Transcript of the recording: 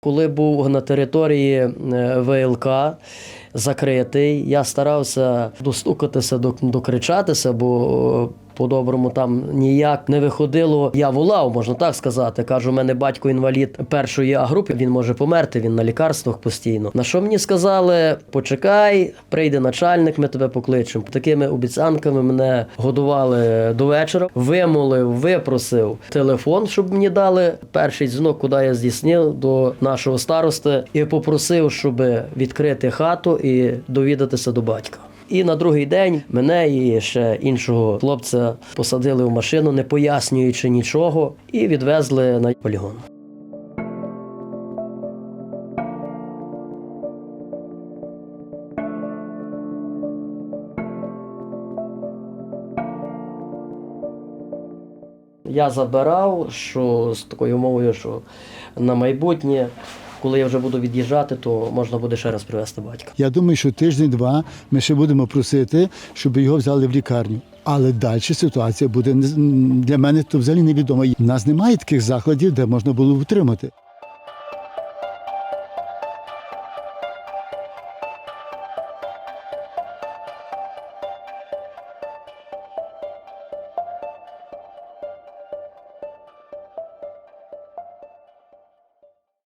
Коли був на території е, ВЛК закритий, я старався достукатися, до- докричатися, бо по-доброму там ніяк не виходило. Я волав, можна так сказати. Кажу, у мене батько інвалід першої А групи, він може померти, він на лікарствах постійно. На що мені сказали: почекай, прийде начальник, ми тебе покличемо. Такими обіцянками мене годували до вечора. Вимолив, випросив телефон, щоб мені дали. Перший дзвінок, куди я здійснив до нашого старости, і попросив, щоб відкрити хату і довідатися до батька. І на другий день мене і ще іншого хлопця посадили в машину, не пояснюючи нічого, і відвезли на полігон. Я забирав, що з такою умовою, що на майбутнє, коли я вже буду від'їжджати, то можна буде ще раз привезти батька. Я думаю, що тиждень-два ми ще будемо просити, щоб його взяли в лікарню. Але далі ситуація буде для мене то взагалі невідома. У нас немає таких закладів, де можна було утримати.